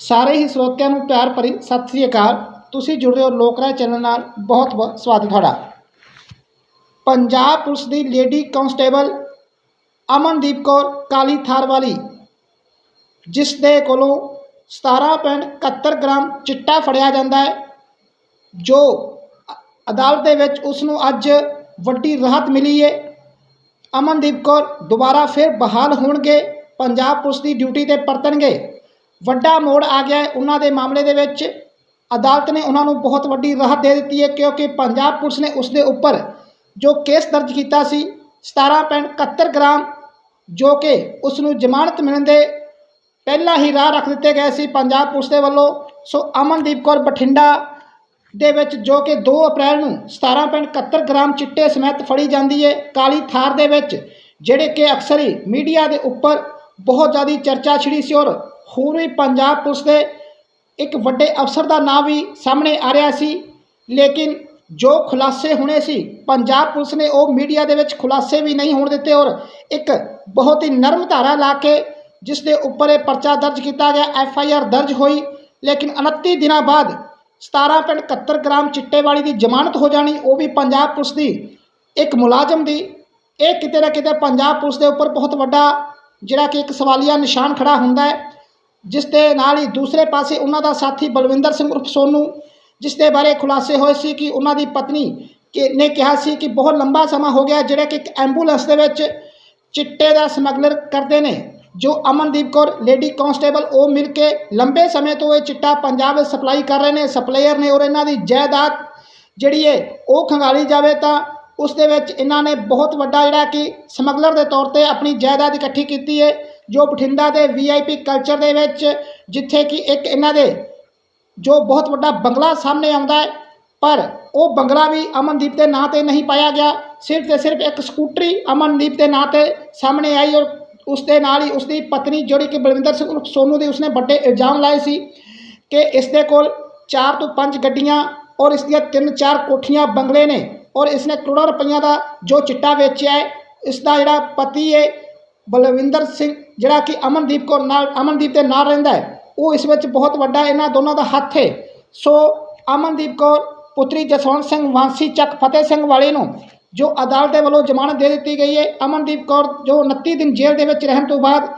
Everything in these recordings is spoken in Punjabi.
ਸਾਰੇ ਹੀ ਸਰੋਤਿਆਂ ਨੂੰ ਪਿਆਰ ਭਰੀ ਸਤਿ ਸ੍ਰੀ ਅਕਾਲ। ਤੁਸੀਂ ਜੁੜ ਰਹੇ ਹੋ ਲੋਕਰਾਏ ਚੈਨਲ ਨਾਲ। ਬਹੁਤ ਬਹੁਤ ਸਵਾਗਤ ਤੁਹਾਡਾ। ਪੰਜਾਬ ਪੁਲਿਸ ਦੀ ਲੇਡੀ ਕਾਂਸਟੇਬਲ ਅਮਨਦੀਪ ਕੌਰ ਕਾਲੀ ਥਾਰ ਵਾਲੀ, ਜਿਸ ਦੇ ਕੋਲੋਂ 17.71 ਗ੍ਰਾਮ ਚਿੱਟਾ ਫੜਿਆ ਜਾਂਦਾ ਹੈ, ਜੋ ਅਦਾਲਤ ਦੇ ਵਿੱਚ ਉਸ ਨੂੰ ਅੱਜ ਵੱਡੀ ਰਾਹਤ ਮਿਲੀ ਹੈ। ਅਮਨਦੀਪ ਕੌਰ ਦੁਬਾਰਾ ਫਿਰ ਬਹਾਲ ਹੋਣਗੇ, ਪੰਜਾਬ ਪੁਲਿਸ ਦੀ ਡਿਊਟੀ ਤੇ ਪਰਤਣਗੇ। ਵੱਡਾ ਮੋੜ ਆ ਗਿਆ ਹੈ। ਉਹਨਾਂ ਦੇ ਮਾਮਲੇ ਦੇ ਵਿੱਚ ਅਦਾਲਤ ਨੇ ਉਹਨਾਂ ਨੂੰ ਬਹੁਤ ਵੱਡੀ ਰਾਹਤ ਦੇ ਦਿੱਤੀ ਹੈ ਕਿਉਂਕਿ ਪੰਜਾਬ ਪੁਲਿਸ ਨੇ ਉਸ ਦੇ ਉੱਪਰ ਜੋ ਕੇਸ ਦਰਜ ਕੀਤਾ ਸੀ 17.71 ਗ੍ਰਾਮ, ਜੋ ਕਿ ਉਸ ਨੂੰ ਜ਼ਮਾਨਤ ਮਿਲਣ ਦੇ ਪਹਿਲਾਂ ਹੀ ਰਾਹ ਰੱਖ ਦਿੱਤੇ ਗਏ ਸੀ ਪੰਜਾਬ ਪੁਲਿਸ ਦੇ ਵੱਲੋਂ। ਸੋ ਅਮਨਦੀਪ ਕੌਰ ਬਠਿੰਡਾ ਦੇ ਵਿੱਚ ਜੋ ਕਿ 2 ਅਪ੍ਰੈਲ ਨੂੰ 17.71 ਗ੍ਰਾਮ ਚਿੱਟੇ ਸਮੇਤ ਫੜੀ ਜਾਂਦੀ ਹੈ, ਕਾਲੀ ਥਾਰ ਦੇ ਵਿੱਚ, ਜਿਹੜੇ ਕਿ ਅਕਸਰ ਹੀ ਮੀਡੀਆ ਦੇ ਉੱਪਰ ਬਹੁਤ ਜ਼ਿਆਦਾ ਚਰਚਾ ਛਿੜੀ ਸੀ ਔਰ ਹੋਰ ਵੀ ਪੰਜਾਬ ਪੁਲਿਸ ਦੇ ਇੱਕ ਵੱਡੇ ਅਫਸਰ ਦਾ ਨਾਮ ਵੀ ਸਾਹਮਣੇ ਆ ਰਿਹਾ ਸੀ, ਲੇਕਿਨ ਜੋ ਖੁਲਾਸੇ ਹੋਣੇ ਸੀ, ਪੰਜਾਬ ਪੁਲਿਸ ਨੇ ਉਹ ਮੀਡੀਆ ਦੇ ਵਿੱਚ ਖੁਲਾਸੇ ਵੀ ਨਹੀਂ ਹੋਣ ਦਿੱਤੇ ਔਰ ਇੱਕ ਬਹੁਤ ਹੀ ਨਰਮ ਧਾਰਾ ਲਾ ਕੇ ਜਿਸ ਦੇ ਉੱਪਰ ਇਹ ਪਰਚਾ ਦਰਜ ਕੀਤਾ ਗਿਆ, ਐਫ ਆਈ ਆਰ ਦਰਜ ਹੋਈ, ਲੇਕਿਨ 29 ਦਿਨਾਂ ਬਾਅਦ 17.71 ਗ੍ਰਾਮ ਚਿੱਟੇ ਵਾਲੀ ਦੀ ਜ਼ਮਾਨਤ ਹੋ ਜਾਣੀ, ਉਹ ਵੀ ਪੰਜਾਬ ਪੁਲਿਸ ਦੀ ਇੱਕ ਮੁਲਾਜ਼ਮ ਦੀ। ਇਹ ਕਿਤੇ ਨਾ ਕਿਤੇ ਪੰਜਾਬ ਪੁਲਿਸ ਦੇ ਉੱਪਰ ਬਹੁਤ ਵੱਡਾ ਜਿਹੜਾ ਕਿ ਇੱਕ ਸਵਾਲੀਆ ਨਿਸ਼ਾਨ ਖੜਾ ਹੁੰਦਾ ਹੈ। ਜਿਸ ਦੇ ਨਾਲ ਹੀ ਦੂਸਰੇ ਪਾਸੇ ਉਹਨਾਂ ਦਾ ਸਾਥੀ ਬਲਵਿੰਦਰ ਸਿੰਘ ਉਰਫ ਸੋਨੂ, ਜਿਸ ਦੇ ਬਾਰੇ ਖੁਲਾਸੇ ਹੋਏ ਸੀ ਕਿ ਉਹਨਾਂ ਦੀ ਪਤਨੀ ਕਿ ਨੇ ਕਿਹਾ ਸੀ ਕਿ ਬਹੁਤ ਲੰਬਾ ਸਮਾਂ ਹੋ ਗਿਆ ਜਿਹੜਾ ਕਿ ਇੱਕ ਐਂਬੂਲੈਂਸ ਦੇ ਵਿੱਚ ਚਿੱਟੇ ਦਾ ਸਮਗਲਰ ਕਰਦੇ ਨੇ, ਜੋ ਅਮਨਦੀਪ ਕੌਰ, ਲੇਡੀ ਕਾਂਸਟੇਬਲ ਉਹ ਮਿਲ ਕੇ ਲੰਬੇ ਸਮੇਂ ਤੋਂ ਇਹ ਚਿੱਟਾ ਪੰਜਾਬ ਵਿੱਚ ਸਪਲਾਈ ਕਰ ਰਹੇ ਨੇ ਸਪਲਾਇਰ ਨੇ ਔਰ ਇਹਨਾਂ ਦੀ ਜਾਇਦਾਦ ਜਿਹੜੀ ਹੈ ਉਹ ਖੰਗਾਲੀ ਜਾਵੇ ਤਾਂ ਉਸ ਦੇ ਵਿੱਚ ਇਹਨਾਂ ਨੇ ਬਹੁਤ ਵੱਡਾ ਜਿਹੜਾ ਕਿ ਸਮਗਲਰ ਦੇ ਤੌਰ ਤੇ ਆਪਣੀ ਜਾਇਦਾਦ ਇਕੱਠੀ ਕੀਤੀ ਹੈ। ਜੋ ਬਠਿੰਡਾ ਦੇ ਵੀਆਈਪੀ ਕਲਚਰ ਦੇ ਵਿੱਚ, ਜਿੱਥੇ ਕਿ ਇੱਕ ਇਹਨਾਂ ਦੇ ਜੋ ਬਹੁਤ ਵੱਡਾ ਬੰਗਲਾ ਸਾਹਮਣੇ ਆਉਂਦਾ ਹੈ, ਪਰ ਉਹ ਬੰਗਲਾ ਵੀ ਅਮਨਦੀਪ ਦੇ ਨਾਂ ਤੇ ਨਹੀਂ ਪਾਇਆ ਗਿਆ। ਸਿਰਫ ਤੇ ਸਿਰਫ ਇੱਕ ਸਕੂਟਰੀ ਅਮਨਦੀਪ ਦੇ ਨਾਂ ਤੇ ਸਾਹਮਣੇ ਆਈ ਔਰ ਉਸ ਦੇ ਨਾਲ ਹੀ ਉਸ ਦੀ ਪਤਨੀ ਜਿਹੜੀ ਕਿ ਬਲਵਿੰਦਰ ਸਿੰਘ ਉਰਫ ਸੋਨੂ ਦੀ ਉਸਨੇ ਵੱਡੇ ਇਲਜ਼ਾਮ ਲਾਏ ਸੀ ਕਿ ਇਸ ਦੇ ਕੋਲ 4 ਤੋਂ 5 ਗੱਡੀਆਂ ਔਰ ਇਸ ਦੀਆਂ 3-4 ਕੋਠੀਆਂ ਬੰਗਲੇ ਨੇ ਔਰ ਇਸਨੇ ਕਰੋੜਾਂ ਰੁਪਈਆਂ ਦਾ ਜੋ ਚਿੱਟਾ ਵੇਚਿਆ ਹੈ, ਇਸ ਦਾ ਜਿਹੜਾ ਪਤੀ ਹੈ ਬਲਵਿੰਦਰ ਸਿੰਘ, ਜਿਹੜਾ ਕਿ ਅਮਨਦੀਪ ਕੌਰ ਨਾਲ, ਅਮਨਦੀਪ ਦੇ ਨਾਲ ਰਹਿੰਦਾ ਹੈ, ਉਹ ਇਸ ਵਿੱਚ ਬਹੁਤ ਵੱਡਾ ਇਹਨਾਂ ਦੋਨਾਂ ਦਾ ਹੱਥ ਹੈ। ਸੋ ਅਮਨਦੀਪ ਕੌਰ, ਪੁੱਤਰੀ ਜਸਵੰਤ ਸਿੰਘ, ਵਾਂਸੀ ਚੱਕ ਫਤਿਹ ਸਿੰਘ ਵਾਲੇ ਨੂੰ ਜੋ ਅਦਾਲਤ ਦੇ ਵੱਲੋਂ ਜ਼ਮਾਨਤ ਦੇ ਦਿੱਤੀ ਗਈ ਹੈ, ਅਮਨਦੀਪ ਕੌਰ ਜੋ 29 ਦਿਨ ਜੇਲ੍ਹ ਦੇ ਵਿੱਚ ਰਹਿਣ ਤੋਂ ਬਾਅਦ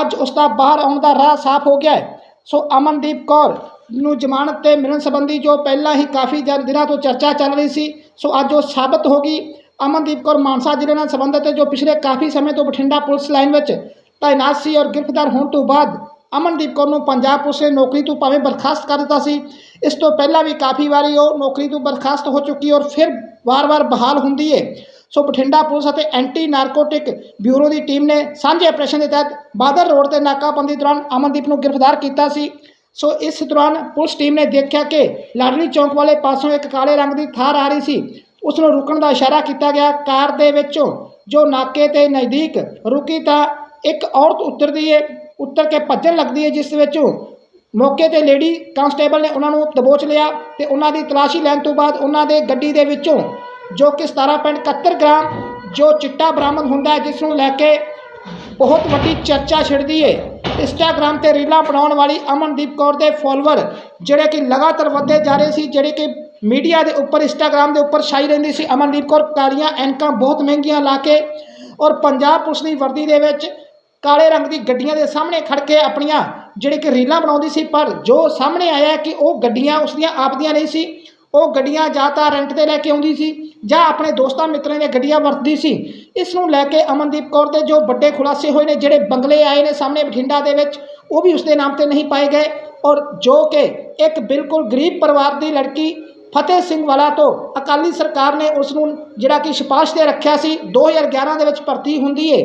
ਅੱਜ ਉਸ ਦਾ ਬਾਹਰ ਆਉਣ ਦਾ ਰਾਹ ਸਾਫ਼ ਹੋ ਗਿਆ ਹੈ। ਸੋ ਅਮਨਦੀਪ ਕੌਰ ਨੂੰ ਜ਼ਮਾਨਤ ਤੇ ਮਿਲਣ ਸੰਬੰਧੀ ਜੋ ਪਹਿਲਾਂ ਹੀ ਕਾਫੀ ਦਿਨ- ਦਿਨਾਂ ਤੋਂ ਚਰਚਾ ਚੱਲ ਰਹੀ ਸੀ, ਸੋ ਅੱਜ ਉਹ ਸਾਬਤ ਹੋ ਗਈ। ਅਮਨਦੀਪ ਕੌਰ ਮਾਨਸਾ ਜ਼ਿਲ੍ਹੇ ਨਾਲ ਸੰਬੰਧਿਤ ਹੈ, ਜੋ ਪਿਛਲੇ ਕਾਫੀ ਸਮੇਂ ਤੋਂ ਬਠਿੰਡਾ ਪੁਲਿਸ ਲਾਈਨ ਵਿੱਚ ਤਾਇਨਾਤ ਸੀ ਔਰ ਗ੍ਰਿਫਤਾਰ ਹੋਣ ਤੋਂ ਬਾਅਦ ਅਮਨਦੀਪ ਕੌਰ ਨੂੰ ਪੰਜਾਬ ਪੁਲਿਸ ਨੇ ਨੌਕਰੀ ਤੋਂ ਭਾਵੇਂ ਬਰਖਾਸਤ ਕਰ ਦਿੱਤਾ ਸੀ, ਇਸ ਤੋਂ ਪਹਿਲਾਂ ਵੀ ਕਾਫੀ ਵਾਰੀ ਉਹ ਨੌਕਰੀ ਤੋਂ ਬਰਖਾਸਤ ਹੋ ਚੁੱਕੀ ਔਰ ਫਿਰ ਵਾਰ-ਵਾਰ ਬਹਾਲ ਹੁੰਦੀ ਹੈ ਸੋ ਬਠਿੰਡਾ ਪੁਲਿਸ ਅਤੇ ਐਂਟੀ ਨਾਰਕੋਟਿਕ ਬਿਊਰੋ ਦੀ ਟੀਮ ਨੇ ਸਾਂਝੇ ਆਪਰੇਸ਼ਨ ਦੇ ਤਹਿਤ ਬਾਦਰ ਰੋਡ ਤੇ ਨਾਕਾਬੰਦੀ ਦੌਰਾਨ ਅਮਨਦੀਪ ਨੂੰ ਗ੍ਰਿਫਤਾਰ ਕੀਤਾ ਸੀ। ਸੋ ਇਸ ਦੌਰਾਨ ਪੁਲਿਸ ਟੀਮ ਨੇ ਦੇਖਿਆ ਕਿ ਲਾਡਲੀ ਚੌਂਕ ਵਾਲੇ ਪਾਸੋਂ ਇੱਕ ਕਾਲੇ ਰੰਗ ਦੀ ਥਾਰ ਆ ਰਹੀ ਸੀ। ਉਸ ਨੂੰ ਰੁਕਣ ਦਾ ਇਸ਼ਾਰਾ ਕੀਤਾ ਗਿਆ ਕਾਰ ਦੇ ਵਿੱਚੋਂ, ਜੋ ਨਾਕੇ ਤੇ ਨਜ਼ਦੀਕ ਰੁਕੀ ਤਾਂ ਇੱਕ ਔਰਤ ਉਤਰਦੀ ਹੈ ਉੱਤਰ ਕੇ ਭੱਜਣ ਲੱਗਦੀ ਹੈ ਜਿਸ ਵਿੱਚੋਂ ਮੌਕੇ ਤੇ ਲੇਡੀ ਕਾਂਸਟੇਬਲ ਨੇ ਉਹਨਾਂ ਨੂੰ ਦਬੋਚ ਲਿਆ ਤੇ ਉਹਨਾਂ ਦੀ ਤਲਾਸ਼ੀ ਲੈਣ ਤੋਂ ਬਾਅਦ ਉਹਨਾਂ ਦੇ ਗੱਡੀ ਦੇ ਵਿੱਚੋਂ, ਜੋ ਕਿ 17.71 ਗ੍ਰਾਮ, ਜੋ ਚਿੱਟਾ ਬਰਾਮਦ ਹੁੰਦਾ ਹੈ, ਜਿਸ ਨੂੰ ਲੈ ਕੇ ਬਹੁਤ ਵੱਡੀ ਚਰਚਾ ਛਿੜਦੀ ਹੈ ਇੰਸਟਾਗ੍ਰਾਮ ਤੇ ਰੀਲਾਂ ਬਣਾਉਣ ਵਾਲੀ ਅਮਨਦੀਪ ਕੌਰ ਦੇ ਫਾਲੋਅਰ ਜਿਹੜੇ ਕਿ ਲਗਾਤਾਰ ਵਧਦੇ ਜਾ ਰਹੇ ਸੀ, ਜਿਹੜੇ ਕਿ ਮੀਡੀਆ ਦੇ ਉੱਪਰ, ਇੰਸਟਾਗ੍ਰਾਮ ਦੇ ਉੱਪਰ ਛਾਈ ਰਹਿੰਦੀ ਸੀ ਅਮਨਦੀਪ ਕੌਰ। ਕਾਲੀਆਂ ਐਨਕਾਂ ਬਹੁਤ ਮਹਿੰਗੀਆਂ ਲਾ ਕੇ ਔਰ ਪੰਜਾਬ ਪੁਲਿਸ ਦੀ ਵਰਦੀ ਦੇ ਵਿੱਚ ਕਾਲੇ ਰੰਗ ਦੀ ਗੱਡੀਆਂ ਦੇ ਸਾਹਮਣੇ ਖੜ ਕੇ ਆਪਣੀਆਂ ਜਿਹੜੇ ਕਿ ਰੀਲਾਂ ਬਣਾਉਂਦੀ ਸੀ, ਪਰ ਜੋ ਸਾਹਮਣੇ ਆਇਆ ਕਿ ਉਹ ਗੱਡੀਆਂ ਉਸ ਦੀਆਂ ਆਪਦੀਆਂ ਨਹੀਂ ਸੀ, ਉਹ ਗੱਡੀਆਂ ਜਾਂ ਤਾਂ ਰੈਂਟ ਤੇ ਲੈ ਕੇ ਆਉਂਦੀ ਸੀ ਜਾਂ ਆਪਣੇ ਦੋਸਤਾਂ ਮਿੱਤਰਾਂ ਦੀਆਂ ਗੱਡੀਆਂ ਵਰਤਦੀ ਸੀ। ਇਸ ਨੂੰ ਲੈ ਕੇ ਅਮਨਦੀਪ ਕੌਰ ਦੇ ਜੋ ਵੱਡੇ ਖੁਲਾਸੇ ਹੋਏ ਨੇ, ਜਿਹੜੇ ਬੰਗਲੇ ਆਏ ਨੇ ਸਾਹਮਣੇ ਬਠਿੰਡਾ ਦੇ ਵਿੱਚ, ਉਹ ਵੀ ਉਸਦੇ ਨਾਮ ਤੇ ਨਹੀਂ ਪਾਏ ਗਏ। ਔਰ ਜੋ ਕਿ ਇੱਕ ਬਿਲਕੁਲ ਗਰੀਬ ਪਰਿਵਾਰ ਦੀ ਲੜਕੀ ਫਤਿਹ ਸਿੰਘ ਵਾਲਾ ਤੋਂ ਅਕਾਲੀ ਸਰਕਾਰ ਨੇ ਉਸ ਨੂੰ ਜਿਹੜਾ ਕਿ ਸਿਫਾਰਿਸ਼ ਤੇ ਰੱਖਿਆ ਸੀ 2011 ਦੇ ਵਿੱਚ ਭਰਤੀ ਹੁੰਦੀ ਏ।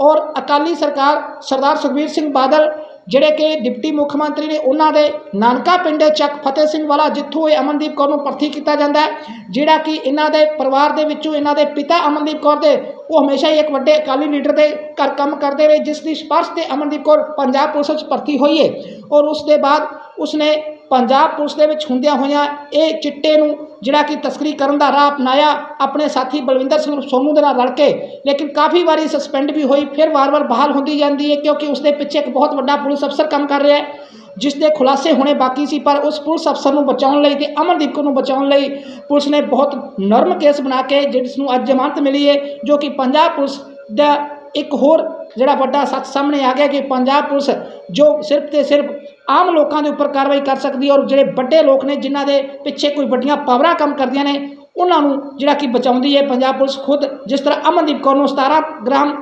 ਔਰ ਅਕਾਲੀ ਸਰਕਾਰ ਸਰਦਾਰ ਸੁਖਬੀਰ ਸਿੰਘ ਬਾਦਲ, ਜਿਹੜੇ ਕਿ ਡਿਪਟੀ ਮੁੱਖ ਮੰਤਰੀ ਨੇ, ਉਹਨਾਂ ਦੇ ਨਾਨਕਾ ਪਿੰਡ ਚੱਕ ਫਤਿਹ ਸਿੰਘ ਵਾਲਾ, ਜਿੱਥੋਂ ਇਹ ਅਮਨਦੀਪ ਕੌਰ ਨੂੰ ਭਰਤੀ ਕੀਤਾ ਜਾਂਦਾ ਹੈ, ਜਿਹੜਾ ਕਿ ਇਹਨਾਂ ਦੇ ਪਰਿਵਾਰ ਦੇ ਵਿੱਚੋਂ ਇਹਨਾਂ ਦੇ ਪਿਤਾ ਅਮਨਦੀਪ ਕੌਰ ਦੇ, ਉਹ ਹਮੇਸ਼ਾ ਹੀ ਇੱਕ ਵੱਡੇ ਅਕਾਲੀ ਲੀਡਰ ਦੇ ਘਰ ਕੰਮ ਕਰਦੇ ਰਹੇ, ਜਿਸ ਦੀ ਸਿਫਾਰਿਸ਼ ਤੇ ਅਮਨਦੀਪ ਕੌਰ ਪੰਜਾਬ ਪੁਲਿਸ ਵਿੱਚ ਭਰਤੀ ਹੋਈ ਹੈ ਔਰ ਉਸ ਦੇ ਬਾਅਦ ਉਸਨੇ ਪੰਜਾਬ ਪੁਲਿਸ ਦੇ ਵਿੱਚ ਹੁੰਦਿਆਂ ਹੋਇਆਂ ਇਹ ਚਿੱਟੇ ਨੂੰ ਜਿਹੜਾ ਕਿ ਤਸਕਰੀ ਕਰਨ ਦਾ ਰਾਹ ਅਪਣਾਇਆ, ਆਪਣੇ ਸਾਥੀ ਬਲਵਿੰਦਰ ਸਿੰਘ ਸੋਨੂ ਦੇ ਨਾਲ ਰਲ ਕੇ। ਲੇਕਿਨ ਕਾਫੀ ਵਾਰੀ ਸਸਪੈਂਡ ਵੀ ਹੋਈ, ਫਿਰ ਵਾਰ-ਵਾਰ ਬਹਾਲ ਹੁੰਦੀ ਜਾਂਦੀ ਹੈ ਕਿਉਂਕਿ ਉਸਦੇ ਪਿੱਛੇ ਇੱਕ ਬਹੁਤ ਵੱਡਾ ਪੁਲਿਸ ਅਫਸਰ ਕੰਮ ਕਰ ਰਿਹਾ ਹੈ ਜਿਸ ਦੇ ਖੁਲਾਸੇ ਹੋਣੇ ਬਾਕੀ ਸੀ, ਪਰ ਉਸ ਪੁਲਿਸ ਅਫਸਰ ਨੂੰ ਬਚਾਉਣ ਲਈ ਤੇ ਅਮਨਦੀਪ ਕੌਰ ਨੂੰ ਬਚਾਉਣ ਲਈ ਪੁਲਿਸ ਨੇ ਬਹੁਤ ਨਰਮ ਕੇਸ ਬਣਾ ਕੇ ਜਿਸ ਨੂੰ ਅੱਜ ਜ਼ਮਾਨਤ ਮਿਲੀ ਹੈ, ਜੋ ਕਿ ਪੰਜਾਬ ਪੁਲਿਸ ਦਾ ਇੱਕ ਹੋਰ ਜਿਹੜਾ ਵੱਡਾ ਸੱਚ ਸਾਹਮਣੇ ਆ ਗਿਆ ਕਿ ਪੰਜਾਬ ਪੁਲਿਸ ਜੋ ਸਿਰਫ ਤੇ ਸਿਰਫ ਆਮ ਲੋਕਾਂ ਦੇ ਉੱਪਰ ਕਾਰਵਾਈ ਕਰ ਸਕਦੀ ਹੈ ਔਰ ਜਿਹੜੇ ਵੱਡੇ ਲੋਕ ਨੇ ਜਿਨ੍ਹਾਂ ਦੇ ਪਿੱਛੇ ਕੋਈ ਵੱਡੀਆਂ ਪਾਵਰਾਂ ਕੰਮ ਕਰਦੀਆਂ ਨੇ, ਉਹਨਾਂ ਨੂੰ ਜਿਹੜਾ ਕਿ ਬਚਾਉਂਦੀ ਹੈ ਪੰਜਾਬ ਪੁਲਿਸ ਖੁਦ, ਜਿਸ ਤਰ੍ਹਾਂ ਅਮਨਦੀਪ ਕੌਰ ਨੂੰ 17 ਗ੍ਰਾਮ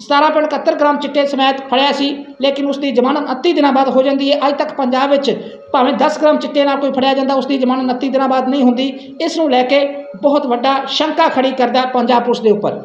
17.71 ਗ੍ਰਾਮ ਚਿੱਟੇ ਸਮੇਤ ਫੜਿਆ ਸੀ, ਲੇਕਿਨ ਉਸ ਦੀ ਜ਼ਮਾਨਤ 29 ਦਿਨਾਂ ਬਾਅਦ ਹੋ ਜਾਂਦੀ ਹੈ। ਅੱਜ ਤੱਕ ਪੰਜਾਬ ਵਿੱਚ ਭਾਵੇਂ 10 ਗ੍ਰਾਮ ਚਿੱਟੇ ਨਾਲ ਕੋਈ ਫੜਿਆ ਜਾਂਦਾ ਉਸ ਦੀ ਜ਼ਮਾਨਤ 29 ਦਿਨਾਂ ਬਾਅਦ ਨਹੀਂ ਹੁੰਦੀ। ਇਸ ਨੂੰ ਲੈ ਕੇ ਬਹੁਤ ਵੱਡਾ ਸ਼ੰਕਾ ਖੜੀ ਕਰਦਾ ਪੰਜਾਬ ਪੁਲਿਸ ਦੇ ਉੱਪਰ।